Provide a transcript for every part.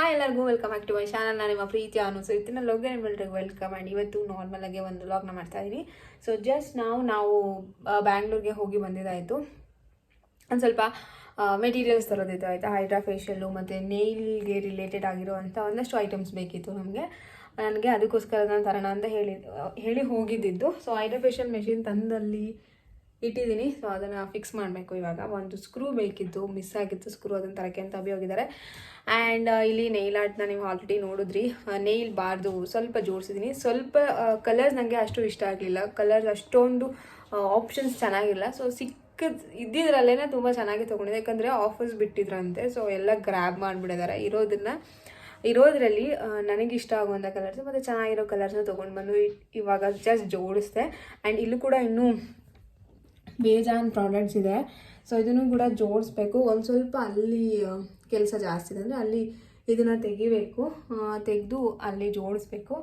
Hi ಎಲ್ಲರಿಗೂ welcome back to my ನಾನು ನಿಮ್ಮ ಪ್ರೀತಿ ಅನು. ಸೊ ಇವತ್ತಿನ ಲೋಗನ್ ಎಲ್ರಿಗೂ ವೆಲ್ಕಮ್ ಆ್ಯಂಡ್ ಇವತ್ತು ನಾರ್ಮಲ್ ಆಗಿ ಒಂದು ವ್ಲಾಗ್ನ ಮಾಡ್ತಾ ಇದ್ದೀನಿ ಸೊ ಜಸ್ಟ್ ನಾವು ನಾವು ಬ್ಯಾಂಗ್ಳೂರಿಗೆ ಹೋಗಿ ಬಂದಿದ್ದಾಯಿತು. ಒಂದು ಸ್ವಲ್ಪ ಮೆಟೀರಿಯಲ್ಸ್ ತರೋದಿತ್ತು. ಆಯಿತಾ? ಹೈಡ್ರಾ ಫೇಶಿಯಲ್ಲು ಮತ್ತು ನೇಲ್ಗೆ ರಿಲೇಟೆಡ್ ಆಗಿರುವಂಥ ಒಂದಷ್ಟು ಐಟಮ್ಸ್ ಬೇಕಿತ್ತು ನಮಗೆ. ನನಗೆ ಅದಕ್ಕೋಸ್ಕರ ನಾನು ತರೋಣ ಅಂತ ಹೇಳಿ ಹೇಳಿ ಹೋಗಿದ್ದಿದ್ದು. ಸೊ ಹೈಡ್ರಾ ಫೇಶಿಯಲ್ ಮೆಷಿನ್ ತಂದಲ್ಲಿ ಇಟ್ಟಿದ್ದೀನಿ. ಸೊ ಅದನ್ನು ಫಿಕ್ಸ್ ಮಾಡಬೇಕು ಇವಾಗ. ಒಂದು ಸ್ಕ್ರೂ ಬೇಕಿತ್ತು ಮಿಸ್ ಆಗಿತ್ತು ಸ್ಕ್ರೂ ಅದನ್ನು ತರಕ್ಕೆ ಅಂತ ಅಭಿ ಹೋಗಿದ್ದಾರೆ ಆ್ಯಂಡ್ ಇಲ್ಲಿ ನೈಲ್ ಆರ್ಟ್ನ ನೀವು ಆಲ್ರೆಡಿ ನೋಡಿದ್ರಿ. ನೈಲ್ ಬಾರ್ದು ಸ್ವಲ್ಪ ಜೋಡಿಸಿದ್ದೀನಿ. ಸ್ವಲ್ಪ ಕಲರ್ಸ್ ನನಗೆ ಅಷ್ಟು ಇಷ್ಟ ಆಗಲಿಲ್ಲ. ಕಲರ್ಸ್ ಅಷ್ಟೊಂದು ಆಪ್ಷನ್ಸ್ ಚೆನ್ನಾಗಿಲ್ಲ. ಸೊ ಸಿಕ್ಕ ಇದ್ದಿದ್ರಲ್ಲೇ ತುಂಬ ಚೆನ್ನಾಗಿ ತೊಗೊಂಡಿದೆ ಯಾಕಂದರೆ ಆಫರ್ಸ್ ಬಿಟ್ಟಿದ್ರಂತೆ. ಸೊ ಎಲ್ಲ ಗ್ರ್ಯಾಬ್ ಮಾಡಿಬಿಟ್ಟಿದ್ದಾರೆ. ಇರೋದನ್ನ, ಇರೋದರಲ್ಲಿ ನನಗೆ ಇಷ್ಟ ಆಗುವಂಥ ಕಲರ್ಸ್ ಮತ್ತು ಚೆನ್ನಾಗಿರೋ ಕಲರ್ಸ್ನ ತೊಗೊಂಡು ಬಂದು ಇವಾಗ ಜಸ್ಟ್ ಜೋಡಿಸ್ದೆ. ಆ್ಯಂಡ್ ಇಲ್ಲೂ ಕೂಡ ಇನ್ನೂ ಬೇಜಾನ್ ಪ್ರಾಡಕ್ಟ್ಸ್ ಇದೆ. ಸೊ ಇದನ್ನು ಕೂಡ ಜೋಡಿಸ್ಬೇಕು. ಒಂದು ಸ್ವಲ್ಪ ಅಲ್ಲಿ ಕೆಲಸ ಜಾಸ್ತಿ ಇದೆ ಅಂದರೆ ಅಲ್ಲಿ ಇದನ್ನು ತೆಗಿಬೇಕು. ತೆಗೆದು ಅಲ್ಲಿ ಜೋಡಿಸ್ಬೇಕು.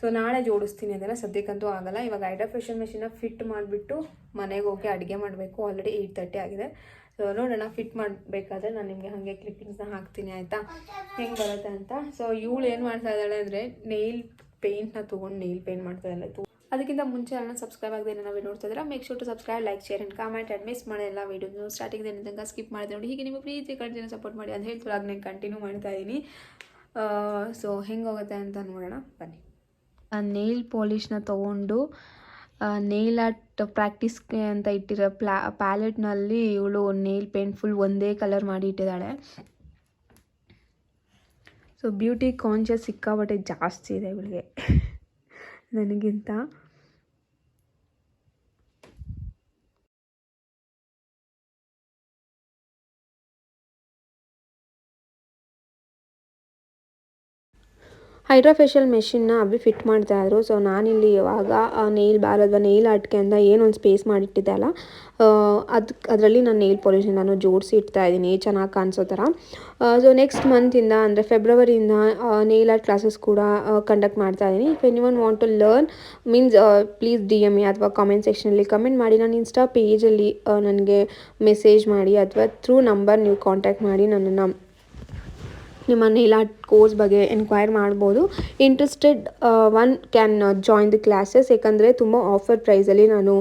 ಸೊ ನಾಳೆ ಜೋಡಿಸ್ತೀನಿ ಅದನ್ನು ಸದ್ಯಕ್ಕಂತೂ ಆಗಲ್ಲ. ಇವಾಗ ಐಡಾ ಫೆಷನ್ ಮೆಷಿನ ಫಿಟ್ ಮಾಡಿಬಿಟ್ಟು ಮನೆಗೆ ಹೋಗಿ ಅಡುಗೆ ಮಾಡಬೇಕು. ಆಲ್ರೆಡಿ ಏಯ್ಟ್ ತರ್ಟಿ ಆಗಿದೆ. ಸೊ ನೋಡೋಣ. ಫಿಟ್ ಮಾಡಬೇಕಾದ್ರೆ ನಾನು ನಿಮಗೆ ಹಾಗೆ ಕ್ಲಿಪ್ಪಿಂಗ್ಸ್ನ ಹಾಕ್ತೀನಿ, ಆಯಿತಾ? ಹೆಂಗೆ ಬರುತ್ತೆ ಅಂತ? ಸೊ ಇವಳು ಏನು ಮಾಡ್ತಾ ಇದ್ದಾಳೆ ಅಂದರೆ ನೇಲ್ ಪೇಂಟ್ನ ತೊಗೊಂಡು ನೇಲ್ ಪೇಂಟ್ ಮಾಡ್ತಾ ಇದ್ದಾಳೆ. ಅದಕ್ಕಿಂತ ಮುಂಚೆ ಎಲ್ಲ ಸಬ್ಸ್ಕ್ರೈಬ್ ಆಗದೆ ನಾವು ನೋಡ್ತಾ ಇದ್ದೀರಾ make sure to subscribe like share and comment and miss ಮಾಡಿ ಎಲ್ಲ ವೀಡಿಯೋನು ಸ್ಟಾರ್ಟಿಂಗ್ ತನಕ ಸ್ಕಿಪ್ ಮಾಡಿದೆ ನೋಡಿ. ಹೀಗೆ ನಿಮ್ಮ ಪ್ರೀತಿ ಕಂಟಿನ್ಯೂ ಸಪೋರ್ಟ್ ಮಾಡಿ ಅಂತ ಹೇಳ್ತಾರೆ ನಾನು ಕಂಟಿನ್ಯೂ ಮಾಡ್ತಾ ಇದ್ದೀನಿ. ಸೊ ಹೆಂಗೆ ಹೋಗುತ್ತೆ ಅಂತ ನೋಡೋಣ. ಬನ್ನಿ. ನೇಲ್ ಪಾಲಿಷ್ನ ತೊಗೊಂಡು ನೇಲ್ ಆರ್ಟ್ ಪ್ರಾಕ್ಟೀಸ್ಗೆ ಅಂತ ಇಟ್ಟಿರೋ ಪ್ಲಾ ಪ್ಯಾಲೆಟ್ನಲ್ಲಿ ಇವಳು ನೇಲ್ ಪೇಂಟ್ ಫುಲ್ ಒಂದೇ ಕಲರ್ ಮಾಡಿ ಇಟ್ಟಿದ್ದಾಳೆ. ಸೊ ಬ್ಯೂಟಿ ಕಾನ್ಷಿಯಸ್ ಸಿಕ್ಕಾಬಟ್ಟೆ ಜಾಸ್ತಿ ಇದೆ ಇವಳಿಗೆ. ನನಗಿಂತ. ಹೈಡ್ರಾ ಫೇಶಿಯಲ್ ಮೆಷಿನ್ನ ಅಭಿ ಫಿಟ್ ಮಾಡ್ತಾ ಇದ್ರು. ಸೊ ನಾನಿಲ್ಲಿ ಇವಾಗ ನೇಲ್ ಬಾರ್ ಅಥವಾ ನೇಲ್ ಆರ್ಟ್ಗೆ ಅಂತ ಏನೊಂದು ಸ್ಪೇಸ್ ಮಾಡಿಟ್ಟಿದ್ದೆ ಅಲ್ಲ ಅದಕ್ಕೆ ಅದರಲ್ಲಿ ನಾನು ನೇಲ್ ಪಾಲಿಶ್ ನಾನು ಜೋಡಿಸಿ ಇಡ್ತಾ ಇದ್ದೀನಿ. ಚೆನ್ನಾಗಿ ಕಾಣಿಸೋ ಥರ. ಸೊ ನೆಕ್ಸ್ಟ್ ಮಂತಿಂದ ಅಂದರೆ ಫೆಬ್ರವರಿಯಿಂದ ನೇಲ್ ಆರ್ಟ್ ಕ್ಲಾಸಸ್ ಕೂಡ ಕಂಡಕ್ಟ್ ಮಾಡ್ತಾ ಇದ್ದೀನಿ. If any one want to learn means please D M A ಅಥವಾ ಕಾಮೆಂಟ್ ಸೆಕ್ಷನಲ್ಲಿ ಕಮೆಂಟ್ ಮಾಡಿ. ನಾನು ಇನ್ಸ್ಟಾ ಪೇಜಲ್ಲಿ ನನಗೆ ಮೆಸೇಜ್ ಮಾಡಿ ಅಥವಾ ಥ್ರೂ ನಂಬರ್ ನೀವು ಕಾಂಟ್ಯಾಕ್ಟ್ ಮಾಡಿ ನನ್ನನ್ನು. ನಿಮ್ಮ ನೇಲ್ ಕೋರ್ಸ್ ಬಗ್ಗೆ ಎನ್ಕ್ವೈರ್ ಮಾಡ್ಬೋದು. Interested one can join the classes ಏಕೆಂದರೆ ತುಂಬ ಆಫರ್ ಪ್ರೈಸಲ್ಲಿ ನಾನು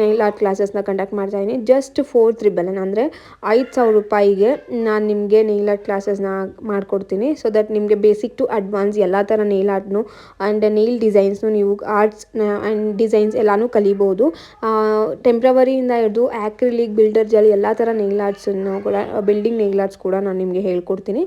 ನೈಲ್ ಆರ್ಟ್ ಕ್ಲಾಸಸ್ನ ಕಂಡಕ್ಟ್ ಮಾಡ್ತಾಯಿದ್ದೀನಿ ಜಸ್ಟ್ ಫೋರ್ ತ್ರಿಬಲ್ ಅಂದರೆ ಐದು ಸಾವಿರ ರೂಪಾಯಿಗೆ ನಾನು ನಿಮಗೆ ನೈಲ್ ಆರ್ಟ್ ಕ್ಲಾಸಸ್ನ ಮಾಡಿಕೊಡ್ತೀನಿ. ಸೊ ದಟ್ ನಿಮಗೆ ಬೇಸಿಕ್ ಟು ಅಡ್ವಾನ್ಸ್ ಎಲ್ಲ ಥರ ನೈಲ್ ಆರ್ಟ್ನು ಆ್ಯಂಡ್ ನೈಲ್ ಡಿಸೈನ್ಸ್ನು ನೀವು ಆರ್ಟ್ಸ್ ಆ್ಯಂಡ್ ಡಿಸೈನ್ಸ್ ಎಲ್ಲನೂ ಕಲಿಬೋದು. ಟೆಂಪ್ರವರಿಯಿಂದ ಹಿಡಿದು ಆ್ಯಕ್ರಿಲಿಕ್ ಬಿಲ್ಡರ್ ಜಲ್ ಎಲ್ಲ ಥರ ನೈಲ್ ಆರ್ಟ್ಸನ್ನು ಕೂಡ ಬಿಲ್ಡಿಂಗ್ ನೈಲ್ ಆರ್ಟ್ಸ್ ಕೂಡ ನಾನು ನಿಮಗೆ ಹೇಳ್ಕೊಡ್ತೀನಿ.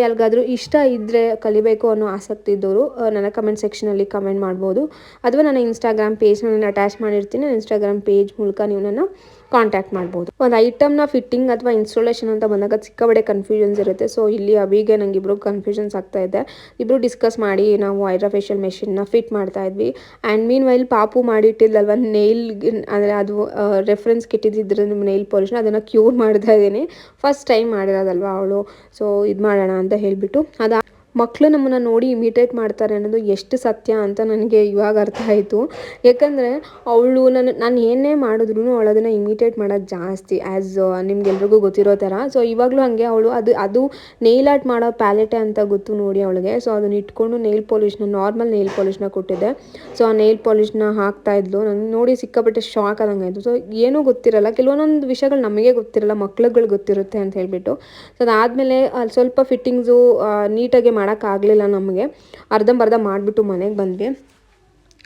ಯಾರಿಗಾದ್ರೂ ಇಷ್ಟ ಇದ್ದರೆ ಕಲಿಬೇಕು ಅನ್ನೋ ಆಸಕ್ತಿ ಇದ್ದವರು ನನ್ನ ಕಮೆಂಟ್ ಸೆಕ್ಷನಲ್ಲಿ ಕಮೆಂಟ್ ಮಾಡ್ಬೋದು. ಅಥವಾ ನನ್ನ ಇನ್ಸ್ಟಾಗ್ರಾಮ್ ಪೇಜ್ ನಾನು ಅಟ್ಯಾಚ್ ಮಾಡಿರ್ತೀನಿ. ನನ್ನ ಇನ್ಸ್ಟಾಗ್ರಾಮ್ ಪೇಜ್ ಮೂಲಕ ನೀವು ನನ್ನ ಕಾಂಟ್ಯಾಕ್ಟ್ ಮಾಡ್ಬೋದು. ಒಂದು ಐಟಮ್ನ ಫಿಟ್ಟಿಂಗ್ ಅಥವಾ ಇನ್ಸ್ಟಾಲೇಷನ್ ಅಂತ ಬಂದಾಗ ಸಿಕ್ಕಾಬಡೆ ಕನ್ಫ್ಯೂಷನ್ಸ್ ಇರುತ್ತೆ. ಸೊ ಇಲ್ಲಿ ಅವಿಗೆ ನಂಗೆ ಇಬ್ಬರು ಕನ್ಫ್ಯೂಷನ್ಸ್ ಆಗ್ತಾ ಇದೆ. ಇಬ್ಬರು ಡಿಸ್ಕಸ್ ಮಾಡಿ ನಾವು ಐಡ್ರಾ ಫೇಶಿಯಲ್ ಮೆಷಿನ್ನ ಫಿಟ್ ಮಾಡ್ತಾ ಇದ್ವಿ. ಆ್ಯಂಡ್ ಮೀನ್ ವೈಲ್ ಪಾಪು ಮಾಡಿಟ್ಟಿದ್ದಲ್ವ ನೇಲ್ ಅಂದರೆ ಅದು ರೆಫರೆನ್ಸ್ ಕಿಟ್ಟಿದ್ದಿದ್ರೆ ನಿಮ್ಮ ನೇಲ್ ಪಾಲಿಷ್ನ ಅದನ್ನು ಕ್ಯೂರ್ ಮಾಡ್ತಾ ಇದ್ದೀನಿ. ಫಸ್ಟ್ ಟೈಮ್ ಮಾಡಿರೋದಲ್ವ ಅವಳು. ಸೊ ಇದು ಮಾಡೋಣ ಅಂತ ಹೇಳಿಬಿಟ್ಟು ಅದು ಮಕ್ಕಳು ನಮ್ಮನ್ನು ನೋಡಿ ಇಮಿಟೇಟ್ ಮಾಡ್ತಾರೆ ಅನ್ನೋದು ಎಷ್ಟು ಸತ್ಯ ಅಂತ ನನಗೆ ಇವಾಗ ಅರ್ಥ ಆಯಿತು. ಯಾಕಂದರೆ ಅವಳು ನಾನು ನಾನು ಏನೇ ಮಾಡಿದ್ರು ಅವಳು ಅದನ್ನು ಇಮಿಟೇಟ್ ಮಾಡೋದು ಜಾಸ್ತಿ ಆ್ಯಸ್ ನಿಮ್ಗೆಲ್ರಿಗೂ ಗೊತ್ತಿರೋ ಥರ. ಸೊ ಇವಾಗಲೂ ಹಾಗೆ ಅವಳು ಅದು ಅದು ನೇಲ್ ಆರ್ಟ್ ಮಾಡೋ ಪ್ಯಾಲೆಟೆ ಅಂತ ಗೊತ್ತು ನೋಡಿ ಅವಳಿಗೆ. ಸೊ ಅದನ್ನ ಇಟ್ಕೊಂಡು ನೇಲ್ ಪಾಲಿಷ್ನ ನಾರ್ಮಲ್ ನೇಲ್ ಪಾಲಿಷ್ನ ಕೊಟ್ಟಿದ್ದೆ. ಸೊ ಆ ನೇಲ್ ಪಾಲಿಷ್ನ ಹಾಕ್ತಾ ಇದ್ಲು. ನನಗೆ ನೋಡಿ ಸಿಕ್ಕಾಪಟ್ಟೆ ಶಾಕ್ ಆದಂಗೆ ಆಯಿತು. ಸೊ ಏನೂ ಗೊತ್ತಿರಲ್ಲ. ಕೆಲವೊಂದೊಂದು ವಿಷಯಗಳು ನಮಗೆ ಗೊತ್ತಿರಲ್ಲ ಮಕ್ಳುಗಳು ಗೊತ್ತಿರುತ್ತೆ ಅಂತ ಹೇಳಿಬಿಟ್ಟು. ಸೊ ಅದಾದಮೇಲೆ ಅಲ್ಲಿ ಸ್ವಲ್ಪ ಫಿಟ್ಟಿಂಗ್ಸು ನೀಟಾಗಿ ಮಾಡೋಕ್ಕಾಗಲಿಲ್ಲ ನಮಗೆ. ಅರ್ಧಂಬರ್ಧ ಮಾಡಿಬಿಟ್ಟು ಮನೆಗೆ ಬಂದ್ವಿ.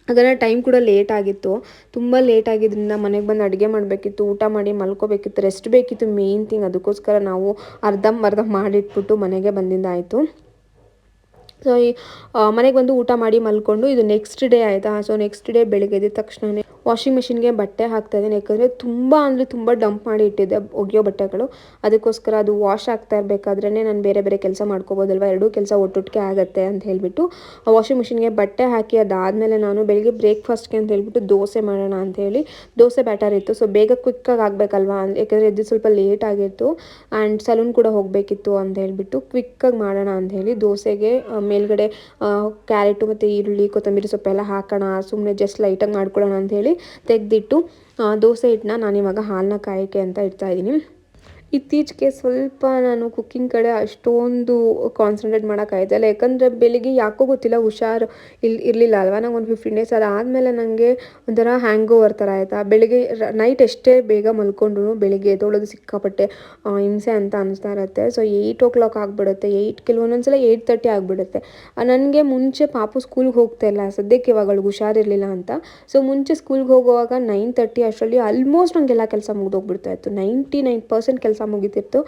ಹಾಗಾದ್ರೆ ಟೈಮ್ ಕೂಡ ಲೇಟ್ ಆಗಿತ್ತು. ತುಂಬ ಲೇಟ್ ಆಗಿದ್ದರಿಂದ ಮನೆಗೆ ಬಂದು ಅಡುಗೆ ಮಾಡಬೇಕಿತ್ತು, ಊಟ ಮಾಡಿ ಮಲ್ಕೋಬೇಕಿತ್ತು, ರೆಸ್ಟ್ ಬೇಕಿತ್ತು ಮೇಯ್ನ್ ಥಿಂಗ್. ಅದಕ್ಕೋಸ್ಕರ ನಾವು ಅರ್ಧಂಬರ್ಧ ಮಾಡಿಟ್ಬಿಟ್ಟು ಮನೆಗೆ ಬಂದಿದ್ದಾಯಿತು ಸೊ, ಈ ಮನೆಗೆ ಬಂದು ಊಟ ಮಾಡಿ ಮಲ್ಕೊಂಡು ಇದು ನೆಕ್ಸ್ಟ್ ಡೇ ಆಯಿತಾ? ಸೊ, ನೆಕ್ಸ್ಟ್ ಡೇ ಬೆಳಗ್ಗೆ ಎದ್ದ ತಕ್ಷಣವೇ ವಾಷಿಂಗ್ ಮಿಷಿನ್ಗೆ ಬಟ್ಟೆ ಹಾಕ್ತಾ ಇದ್ದೀನಿ. ಯಾಕಂದರೆ ತುಂಬ ಅಂದರೆ ತುಂಬ ಡಂಪ್ ಮಾಡಿ ಇಟ್ಟಿದ್ದೆ ಒಗೆಯೋ ಬಟ್ಟೆಗಳು. ಅದಕ್ಕೋಸ್ಕರ ಅದು ವಾಶ್ ಆಗ್ತಾ ಇರಬೇಕಾದ್ರೇ ನಾನು ಬೇರೆ ಬೇರೆ ಕೆಲಸ ಮಾಡ್ಕೋಬೋದಲ್ವ? ಎರಡೂ ಕೆಲಸ ಒಟ್ಟೊಟ್ಟಿಗೆ ಆಗುತ್ತೆ ಅಂತ ಹೇಳಿಬಿಟ್ಟು ವಾಷಿಂಗ್ ಮಿಷಿನ್ಗೆ ಬಟ್ಟೆ ಹಾಕಿ ಅದಾದಮೇಲೆ ನಾನು ಬೆಳಿಗ್ಗೆ ಬ್ರೇಕ್ಫಾಸ್ಟ್ಗೆ ಅಂತ ಹೇಳ್ಬಿಟ್ಟು ದೋಸೆ ಮಾಡೋಣ ಅಂತ ಹೇಳಿ ದೋಸೆ ಬ್ಯಾಟರ್ ಇತ್ತು. ಸೊ ಬೇಗ ಕ್ವಿಕ್ಕಾಗಿ ಆಗಬೇಕಲ್ವಾ? ಯಾಕಂದರೆ ಎದ್ದು ಸ್ವಲ್ಪ ಲೇಟ್ ಆಗಿತ್ತು ಆ್ಯಂಡ್ ಸಲೂನ್ ಕೂಡ ಹೋಗಬೇಕಿತ್ತು ಅಂತ ಹೇಳಿಬಿಟ್ಟು ಕ್ವಿಕ್ಕಾಗಿ ಮಾಡೋಣ ಅಂತ ಹೇಳಿ ದೋಸೆಗೆ ಮೇಲ್ಗಡೆ ಕ್ಯಾರೆಟು ಮತ್ತು ಈರುಳ್ಳಿ, ಕೊತ್ತಂಬರಿ ಸೊಪ್ಪೆಲ್ಲ ಹಾಕೋಣ ಸುಮ್ಮನೆ ಜಸ್ಟ್ ಲೈಟಾಗಿ ಮಾಡ್ಕೊಳ್ಳೋಣ ಅಂತ ತೆಗೆದಿಟ್ಟು ದೋಸೆ ಹಿಟ್ಟನ್ನ ನಾನಿವಾಗ ಹಾಲನ್ನ ಕಾಯೋಕ್ಕೆ ಅಂತ ಇಡ್ತಾ ಇದ್ದೀನಿ. ಇತ್ತೀಚೆಗೆ ಸ್ವಲ್ಪ ನಾನು ಕುಕ್ಕಿಂಗ್ ಕಡೆ ಅಷ್ಟೊಂದು ಕಾನ್ಸಂಟ್ರೇಟ್ ಮಾಡೋಕ್ಕಾಯ್ತಲ್ಲ ಯಾಕಂದರೆ ಬೆಳಿಗ್ಗೆ ಯಾಕೋ ಗೊತ್ತಿಲ್ಲ, ಹುಷಾರು ಇಲ್ಲಿ ಇರಲಿಲ್ಲ ಅಲ್ವಾ? ನಂಗೆ ಒಂದು ಫಿಫ್ಟೀನ್ ಡೇಸ್ ಅದಾದಮೇಲೆ ನನಗೆ ಒಂಥರ ಹ್ಯಾಂಗ್ ಓವರ್ ಥರ ಆಯಿತಾ. ಬೆಳಿಗ್ಗೆ ನೈಟ್ ಎಷ್ಟೇ ಬೇಗ ಮಲ್ಕೊಂಡ್ರು ಬೆಳಿಗ್ಗೆ ಎದ್ದೊಳೋದು ಸಿಕ್ಕಾಪಟ್ಟೆ ಹಿಂಸೆ ಅಂತ ಅನಿಸ್ತಾ ಇರುತ್ತೆ. ಸೊ ಏಯ್ಟ್ ಓ ಕ್ಲಾಕ್ ಆಗಿಬಿಡುತ್ತೆ ಏಯ್ಟ್ ಕೆಲವೊಂದೊಂದ್ಸಲ ಏಯ್ಟ್ ತರ್ಟಿ ಆಗಿಬಿಡುತ್ತೆ. ನನಗೆ ಮುಂಚೆ ಪಾಪು ಸ್ಕೂಲ್ಗೆ ಹೋಗ್ತಾ ಇಲ್ಲ. ಸದ್ಯಕ್ಕೆ ಇವಾಗ ಅವಳಿಗೆ ಹುಷಾರಿರಲಿಲ್ಲ ಅಂತ. ಸೊ ಮುಂಚೆ ಸ್ಕೂಲ್ಗೆ ಹೋಗುವಾಗ ನೈನ್ ತರ್ಟಿ ಅಷ್ಟರಲ್ಲಿ ಆಲ್ಮೋಸ್ಟ್ ನನಗೆಲ್ಲ ಕೆಲಸ ಮುಗಿದೋಗ್ಬಿಡ್ತಾ ಇತ್ತು. ನೈಂಟಿ ನೈನ್ ಪರ್ಸೆಂಟ್ ಕೆಲಸ ಮುಗಿತಿತ್ತು.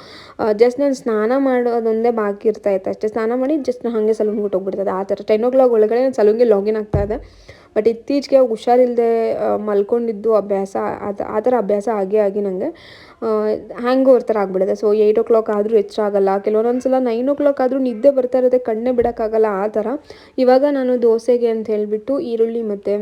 ಜಸ್ಟ್ ನಾನು ಸ್ನಾನ ಮಾಡೋದೊಂದೇ ಬಾಕಿ ಇರ್ತಾ ಇತ್ತು ಅಷ್ಟೇ. ಸ್ನಾನ ಮಾಡಿ ಜಸ್ಟ್ ನಾನು ಹಾಗೆ ಸಲೂನ್ಗೆ ಹೋಗ್ಬಿಡ್ತದೆ ಆ ಥರ ಟೆನ್ ಓ ಕ್ಲಾಕ್ ಒಳಗಡೆ ನಾನು ಸಲೂನ್ಗೆ ಲಾಗಿನ್ ಆಗ್ತಾ ಇದೆ ಬಟ್ ಇತ್ತೀಚೆಗೆ ಹುಷಾರಿಲ್ಲದೆ ಮಲ್ಕೊಂಡಿದ್ದು ಅಭ್ಯಾಸ, ಅದು, ಆ ಥರ ಅಭ್ಯಾಸ ಆಗೇ ಆಗಿ ನನಗೆ ಹ್ಯಾಂಗ್ ಓವರ್ ಥರ ಆಗಿಬಿಡುತ್ತೆ ಸೊ ಏಯ್ಟ್ ಓ ಕ್ಲಾಕ್ ಆದರೂ ಹೆಚ್ಚಾಗಲ್ಲ ಕೆಲವೊಂದೊಂದು ಸಲ ನೈನ್ ಓ ಕ್ಲಾಕ್ ಆದರೂ ನಿದ್ದೆ ಬರ್ತಾ ಇರುತ್ತೆ ಕಣ್ಣೇ ಬಿಡೋಕ್ಕಾಗಲ್ಲ ಆ ಥರ. ಇವಾಗ ನಾನು ದೋಸೆಗೆ ಅಂತ ಹೇಳಿಬಿಟ್ಟು ಈರುಳ್ಳಿ ಮತ್ತು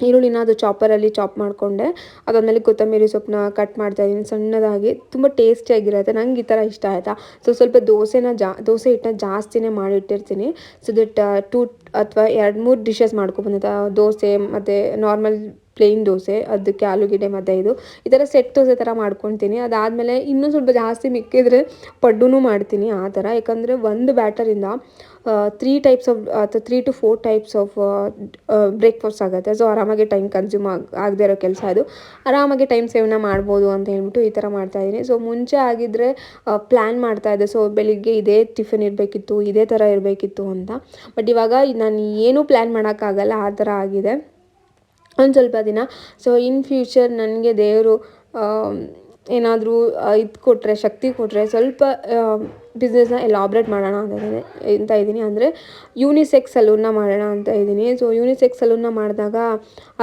ಈರುಳ್ಳಿನ ಅದು ಚಾಪರಲ್ಲಿ ಚಾಪ್ ಮಾಡಿಕೊಂಡೆ. ಅದಾದಮೇಲೆ ಕೊತ್ತಂಬರಿ ಸೊಪ್ಪನ್ನ ಕಟ್ ಮಾಡ್ತಾ ಮಾಡ್ತಾಯಿದ್ದೀನಿ ಸಣ್ಣದಾಗಿ ತುಂಬ ಟೇಸ್ಟಿಯಾಗಿರುತ್ತೆ ನಂಗೆ ಈ ಥರ ಇಷ್ಟ ಆಯಿತಾ? ಸೊ ಸ್ವಲ್ಪ ದೋಸೆನ ಜಾ, ದೋಸೆ ಹಿಟ್ಟನ್ನ ಜಾಸ್ತಿನೇ ಮಾಡಿಟ್ಟಿರ್ತೀನಿ. ಸೊ ದಟ್ ಟೂ ಅಥವಾ ಎರಡು, ಮೂರು ಡಿಶಸ್ ಮಾಡ್ಕೊಬಂದಿದ್ದೆ ದೋಸೆ ಮತ್ತು ನಾರ್ಮಲ್ ಪ್ಲೇನ್ ದೋಸೆ ಅದಕ್ಕೆ ಆಲೂಗೆಡ್ಡೆ ಮತ್ತು ಇದು. ಈ ಥರ ಸೆಟ್ ದೋಸೆ ಥರ ಮಾಡ್ಕೊತೀನಿ. ಅದಾದಮೇಲೆ ಇನ್ನೂ ಸ್ವಲ್ಪ ಜಾಸ್ತಿ ಮಿಕ್ಕಿದ್ರೆ ಪಡ್ಡೂ ಮಾಡ್ತೀನಿ ಆ ಥರ ಯಾಕಂದರೆ ಒಂದು ಬ್ಯಾಟರಿಂದ ತ್ರೀ ಟೈಪ್ಸ್ ಆಫ್ ಅಥವಾ three to four types of breakfast ಆಗುತ್ತೆ. ಸೊ ಆರಾಮಾಗಿ ಟೈಮ್ ಕನ್ಸ್ಯೂಮ್ ಆಗಿ, ಆಗದೆ ಇರೋ ಕೆಲಸ ಅದು. ಆರಾಮಾಗಿ ಟೈಮ್ ಸೇವ್ನ ಮಾಡ್ಬೋದು ಅಂತ ಹೇಳ್ಬಿಟ್ಟು ಈ ಥರ ಮಾಡ್ತಾಯಿದ್ದೀನಿ ಸೊ ಮುಂಚೆ ಆಗಿದ್ದರೆ ಪ್ಲ್ಯಾನ್ ಮಾಡ್ತಾಯಿದ್ದೆ ಸೊ ಬೆಳಿಗ್ಗೆ ಇದೇ ಟಿಫಿನ್ ಇರಬೇಕಿತ್ತು, ಇದೇ ಥರ ಇರಬೇಕಿತ್ತು ಅಂತ. ಬಟ್ ಇವಾಗ ನಾನು ಏನೂ ಪ್ಲ್ಯಾನ್ ಮಾಡೋಕ್ಕಾಗಲ್ಲ, ಆ ಥರ ಆಗಿದೆ. ಒಂದು ಸ್ವಲ್ಪ ದಿನ. ಸೊ ಇನ್ ಫ್ಯೂಚರ್ ನನಗೆ ದೇವರು ಏನಾದರೂ ಇದು ಕೊಟ್ಟರೆ ಶಕ್ತಿ ಕೊಟ್ಟರೆ ಸ್ವಲ್ಪ ಬಿಸ್ನೆಸ್ನ ಎಲಾಬ್ರೇಟ್ ಮಾಡೋಣ ಅಂತ ಇದ್ದೀನಿ ಅಂತ ಇದ್ದೀನಿ. ಅಂದರೆ ಯೂನಿಸೆಕ್ಸ್ ಸಲೂನ್ನ ಮಾಡೋಣ ಅಂತ ಇದ್ದೀನಿ. ಸೊ ಯೂನಿಸೆಕ್ಸ್ ಸಲೂನ್ನ ಮಾಡಿದಾಗ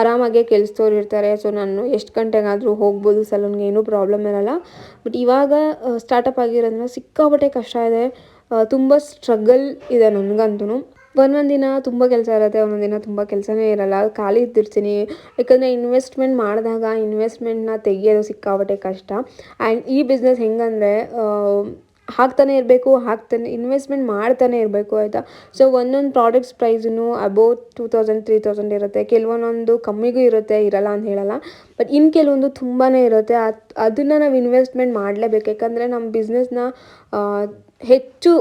ಆರಾಮಾಗೆ ಕೆಲಸದವ್ರು ಇರ್ತಾರೆ. ಸೊ ನಾನು ಎಷ್ಟು ಗಂಟೆಗಾದರೂ ಹೋಗ್ಬೋದು ಸಲೂನ್ಗೆ, ಏನೂ ಪ್ರಾಬ್ಲಮ್ ಇರಲ್ಲ. ಬಟ್ ಇವಾಗ ಸ್ಟಾರ್ಟಪ್ ಆಗಿರೋದ್ರಿಂದ ಸಿಕ್ಕಾಪಟ್ಟೆ ಕಷ್ಟ ಇದೆ. ತುಂಬ ಸ್ಟ್ರಗಲ್ ಇದೆ ನನಗಂತೂ ಒಂದೊಂದು ದಿನ ತುಂಬ ಕೆಲಸ ಇರುತ್ತೆ ಒಂದೊಂದು ದಿನ ತುಂಬ ಕೆಲಸನೇ ಇರಲ್ಲ. ಖಾಲಿ ಇದ್ದಿರ್ತೀನಿ. ಯಾಕಂದರೆ ಇನ್ವೆಸ್ಟ್ಮೆಂಟ್ ಮಾಡಿದಾಗ ಇನ್ವೆಸ್ಟ್ಮೆಂಟ್ನ ತೆಗೆಯೋದು ಸಿಕ್ಕಾಪಟ್ಟೆ ಕಷ್ಟ. ಆ್ಯಂಡ್ ಈ ಬಿಸ್ನೆಸ್ ಹೆಂಗಂದರೆ ಹಾಕ್ತಾನೆ ಇರಬೇಕು, ಹಾಕ್ತಾನೆ ಇನ್ವೆಸ್ಟ್ಮೆಂಟ್ ಮಾಡ್ತಾನೆ ಇರಬೇಕು, ಆಯಿತಾ? ಸೊ ಒಂದೊಂದು products ಪ್ರೈಸೂ above two thousand three thousand ಇರುತ್ತೆ. ಕೆಲವೊಂದೊಂದು ಕಮ್ಮಿಗೂ ಇರುತ್ತೆ, ಇರಲ್ಲ ಅಂತ ಹೇಳಲ್ಲ. ಬಟ್ ಇನ್ನು ಕೆಲವೊಂದು ತುಂಬಾ ಇರುತ್ತೆ. ಅದು, ಅದನ್ನು ನಾವು ಇನ್ವೆಸ್ಟ್ಮೆಂಟ್ ಮಾಡಲೇಬೇಕು. ಯಾಕಂದರೆ ನಮ್ಮ ಬಿಸ್ನೆಸ್ನ ಹೆಚ್ಚು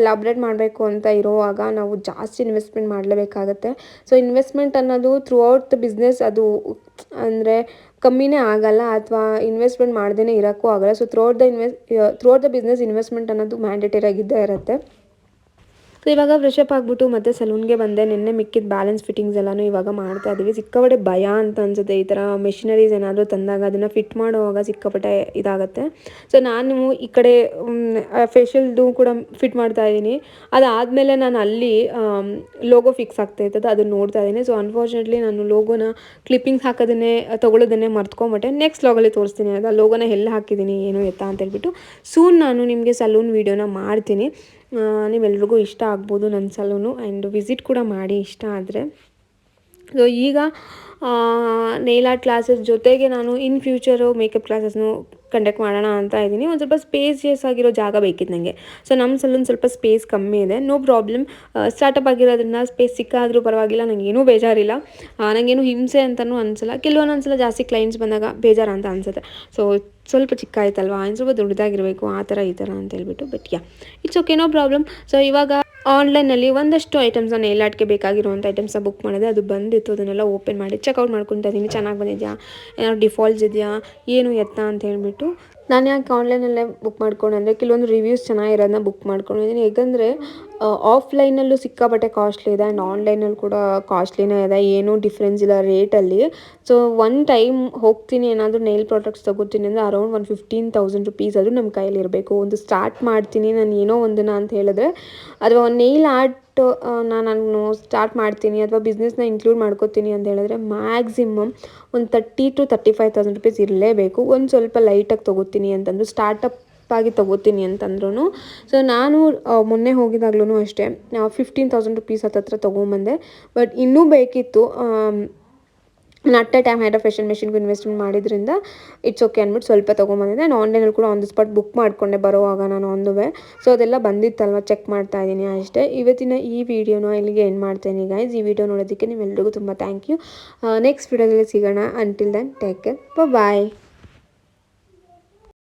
ಎಲಾಬ್ರೇಟ್ ಮಾಡಬೇಕು ಅಂತ ಇರುವಾಗ ನಾವು ಜಾಸ್ತಿ ಇನ್ವೆಸ್ಟ್ಮೆಂಟ್ ಮಾಡಲೇಬೇಕಾಗತ್ತೆ. ಸೊ ಇನ್ವೆಸ್ಟ್ಮೆಂಟ್ ಅನ್ನೋದು ಥ್ರೂ ಔಟ್ ದ ಬಿಸ್ನೆಸ್ ಅದು, ಅಂದರೆ ಕಮ್ಮಿನೇ ಆಗಲ್ಲ ಅಥವಾ ಇನ್ವೆಸ್ಟ್ಮೆಂಟ್ ಮಾಡ್ದೇ ಇರೋಕ್ಕೂ ಆಗಲ್ಲ. So throughout the invest throughout the business investment ಅನ್ನೋದು ಮ್ಯಾಂಡೇಟರಿ ಆಗಿದ್ದೇ ಇರುತ್ತೆ. ಸೊ ಇವಾಗ ಫ್ರೆಶಪ್ ಆಗಿಬಿಟ್ಟು ಮತ್ತೆ ಸಲೂನ್ಗೆ ಬಂದೆ. ನಿನ್ನೆ ಮಿಕ್ಕಿದ ಬ್ಯಾಲೆನ್ಸ್ ಫಿಟ್ಟಿಂಗ್ಸ್ ಎಲ್ಲಾನು ಇವಾಗ ಮಾಡ್ತಾ ಇದ್ದೀವಿ ಸಿಕ್ಕಾಪಟ್ಟೆ ಭಯ ಅಂತ ಅನ್ಸುತ್ತೆ. ಈ ಥರ ಮೆಷಿನರೀಸ್ ಏನಾದರೂ ತಂದಾಗ ಅದನ್ನು ಫಿಟ್ ಮಾಡುವಾಗ ಸಿಕ್ಕಾಪಟ್ಟೆ ಇದಾಗುತ್ತೆ. ಸೊ ನಾನು ಈ ಕಡೆ ಫೇಶಿಯಲ್ದು ಕೂಡ ಫಿಟ್ ಮಾಡ್ತಾ ಇದ್ದೀನಿ ಅದಾದಮೇಲೆ ನಾನು ಅಲ್ಲಿ ಲೋಗೋ ಫಿಕ್ಸ್ ಆಗ್ತಾ ಇರ್ತದೆ. ಅದನ್ನು ನೋಡ್ತಾ ಇದ್ದೀನಿ ಸೊ ಅನ್ಫಾರ್ಚುನೇಟ್ಲಿ ನಾನು ಲೋಗೋನ ಕ್ಲಿಪ್ಪಿಂಗ್ಸ್ ಹಾಕೋದನ್ನೇ ತೊಗೊಳೋದನ್ನೇ ಮರ್ತ್ಕೊಂಬಿಟ್ಟೆ. ನೆಕ್ಸ್ಟ್ ಲಾಗಲ್ಲಿ ತೋರಿಸ್ತೀನಿ. ಅದು ಲೋಗೋನ ಎಲ್ಲಿ ಹಾಕಿದ್ದೀನಿ ಏನು ಎತ್ತ ಅಂತ ಹೇಳ್ಬಿಟ್ಟು. ಸೂನ್ ನಾನು ನಿಮಗೆ ಸಲೂನ್ ವೀಡಿಯೋನ ಮಾಡ್ತೀನಿ. ನೀವೆಲ್ರಿಗೂ ಇಷ್ಟ ಆಗ್ಬೋದು ನನ್ನ ಸಲೂನು ಆ್ಯಂಡ್ ವಿಸಿಟ್ ಕೂಡ ಮಾಡಿ ಇಷ್ಟ ಆದರೆ. ಸೊ ಈಗ ನೇಲ್ ಆರ್ಟ್ ಕ್ಲಾಸಸ್ ಜೊತೆಗೆ ನಾನು ಇನ್ ಫ್ಯೂಚರು ಮೇಕಪ್ ಕ್ಲಾಸಸ್ನು ಕಂಡಕ್ಟ್ ಮಾಡೋಣ ಅಂತ ಇದ್ದೀನಿ. ಒಂದು ಸ್ವಲ್ಪ ಸ್ಪೇಸಿಯಸ್ ಆಗಿರೋ ಜಾಗ ಬೇಕಿತ್ತು ನನಗೆ ಸೊ ನಮ್ಮ ಸಲೂನ್ ಸ್ವಲ್ಪ ಸ್ಪೇಸ್ ಕಮ್ಮಿ ಇದೆ. ನೋ ಪ್ರಾಬ್ಲಮ್ ಸ್ಟಾರ್ಟಪ್ ಆಗಿರೋದ್ರಿಂದ ಸ್ಪೇಸ್ ಸಿಕ್ಕಾದರೂ ಪರವಾಗಿಲ್ಲ ನನಗೇನೂ ಬೇಜಾರಿಲ್ಲ. ನನಗೇನು ಹಿಂಸೆ ಅಂತಲೂ ಅನಿಸಲ್ಲ. ಕೆಲವೊಂದೊಂದ್ಸಲ ಜಾಸ್ತಿ ಕ್ಲೈಂಟ್ಸ್ ಬಂದಾಗ ಬೇಜಾರು ಅಂತ ಅನಿಸುತ್ತೆ. ಸೊ ಸ್ವಲ್ಪ ಚಿಕ್ಕ ಆಯ್ತಲ್ವಾ? ಇನ್ನು ಸ್ವಲ್ಪ ದೊಡ್ಡದಾಗಿರಬೇಕು, ಆ ಥರ ಈ ಥರ ಅಂತ ಹೇಳ್ಬಿಟ್ಟು but yeah it's okay no problem so ಇವಾಗ ಆನ್ಲೈನಲ್ಲಿ ಒಂದಷ್ಟು ಐಟಮ್ಸನ್ನು ಆರ್ಟ್ಗೆ ಬೇಕಾಗಿರುವಂಥ ಐಟಮ್ಸ್ನ ಬುಕ್ ಮಾಡಿದೆ. ಅದು ಬಂದಿತ್ತು, ಅದನ್ನೆಲ್ಲ ಓಪನ್ ಮಾಡಿ ಚೆಕ್ಔಟ್ ಮಾಡ್ಕೊತಾ ಇದ್ದೀನಿ ಚೆನ್ನಾಗಿ ಬಂದಿದೆಯಾ? ಏನಾದ್ರು ಡಿಫಾಲ್ಟ್ಸ್ ಇದೆಯಾ? ಏನು ಎತ್ತ ಅಂತ ಹೇಳ್ಬಿಟ್ಟು ನಾನು ಯಾಕೆ ಆನ್ಲೈನಲ್ಲೇ ಬುಕ್ ಮಾಡ್ಕೊಂಡೆ? ಅಂದರೆ ಕೆಲವೊಂದು ರಿವ್ಯೂಸ್ ಚೆನ್ನಾಗಿರೋದನ್ನ ಬುಕ್ ಮಾಡ್ಕೊಂಡಿದ್ದೀನಿ. ಯಾಕಂದರೆ ಆಫ್ಲೈನಲ್ಲೂ ಸಿಕ್ಕಾಪಟ್ಟೆ ಕಾಸ್ಟ್ಲಿ ಇದೆ ಆ್ಯಂಡ್ ಆನ್ಲೈನಲ್ಲಿ ಕೂಡ ಕಾಸ್ಟ್ಲಿನೇ ಇದೆ. ಏನೂ ಡಿಫ್ರೆನ್ಸ್ ಇಲ್ಲ ರೇಟಲ್ಲಿ ಸೊ ಒನ್ ಟೈಮ್ ಹೋಗ್ತೀನಿ, ಏನಾದರೂ ನೈಲ್ ಪ್ರಾಡಕ್ಟ್ಸ್ ತೊಗೋತೀನಿ ಅಂದರೆ ಅರೌಂಡ್ ಒಂದು ಫಿಫ್ಟೀನ್ ತೌಸಂಡ್ ರುಪೀಸ್ ಅದು ನಮ್ಮ ಕೈಯಲ್ಲಿ ಇರಬೇಕು ಒಂದು ಸ್ಟಾರ್ಟ್ ಮಾಡ್ತೀನಿ, ನಾನು ಏನೋ ಒಂದನ್ನು ಅಂತ ಹೇಳಿದ್ರೆ, ಅಥವಾ ಒಂದು ನೇಲ್ ಆರ್ಟ್ ನಾನು ಸ್ಟಾರ್ಟ್ ಮಾಡ್ತೀನಿ ಅಥವಾ ಬಿಸ್ನೆಸ್ನ ಇನ್ಕ್ಲೂಡ್ ಮಾಡ್ಕೋತೀನಿ ಅಂತ ಹೇಳಿದ್ರೆ ಮ್ಯಾಕ್ಸಿಮಮ್ ಒಂದು thirty to thirty five thousand rupees ಇರಲೇಬೇಕು. ಒಂದು ಸ್ವಲ್ಪ ಲೈಟಾಗಿ ತೊಗೋತೀನಿ ಅಂತಂದು ಸ್ಟಾರ್ಟಪ್ ಆಗಿ ತೊಗೋತೀನಿ ಅಂತಂದ್ರೂ ಸೊ ನಾನು ಮೊನ್ನೆ ಹೋಗಿದಾಗ್ಲೂ ಅಷ್ಟೇ ಫಿಫ್ಟೀನ್ ತೌಸಂಡ್ ರುಪೀಸ್ ಹತ್ತತ್ರ ತೊಗೊಂಬಂದೆ. ಬಟ್ ಇನ್ನೂ ಬೇಕಿತ್ತು ಎ ಟೈಮ್ ಹೈಡ್ರಾ ಫೇಶಿಯಲ್ ಮೆಷಿನ್ಗೂ ಇನ್ವೆಸ್ಟ್ಮೆಂಟ್ ಮಾಡಿದ್ರಿಂದ ಇಟ್ಸ್ ಓಕೆ ಅಂದ್ಬಿಟ್ಟು ಸ್ವಲ್ಪ ತೊಗೊಂಬಂದಿದ್ದೆ. ನಾನು ಆನ್ಲೈನಲ್ಲಿ ಕೂಡ ಆನ್ ದ ಸ್ಪಾಟ್ ಬುಕ್ ಮಾಡಿಕೊಂಡೆ ಬರೋವಾಗ ನಾನು ಒಂದುವೆ. ಸೊ ಅದೆಲ್ಲ ಬಂದಿತ್ತಲ್ವ? ಚೆಕ್ ಮಾಡ್ತಾ ಇದ್ದೀನಿ ಅಷ್ಟೇ. ಇವತ್ತಿನ ಈ ವಿಡಿಯೋನ ಇಲ್ಲಿಗೆ ಏನು ಮಾಡ್ತೇನೆ ಗೈಸ್ ಈ ವಿಡಿಯೋ ನೋಡೋದಕ್ಕೆ ನಿಮ್ಮೆಲ್ಲರಿಗೂ ತುಂಬ ಥ್ಯಾಂಕ್ ಯು ನೆಕ್ಸ್ಟ್ ವಿಡಿಯೋದಲ್ಲಿ ಸಿಗೋಣ. Until then take care bye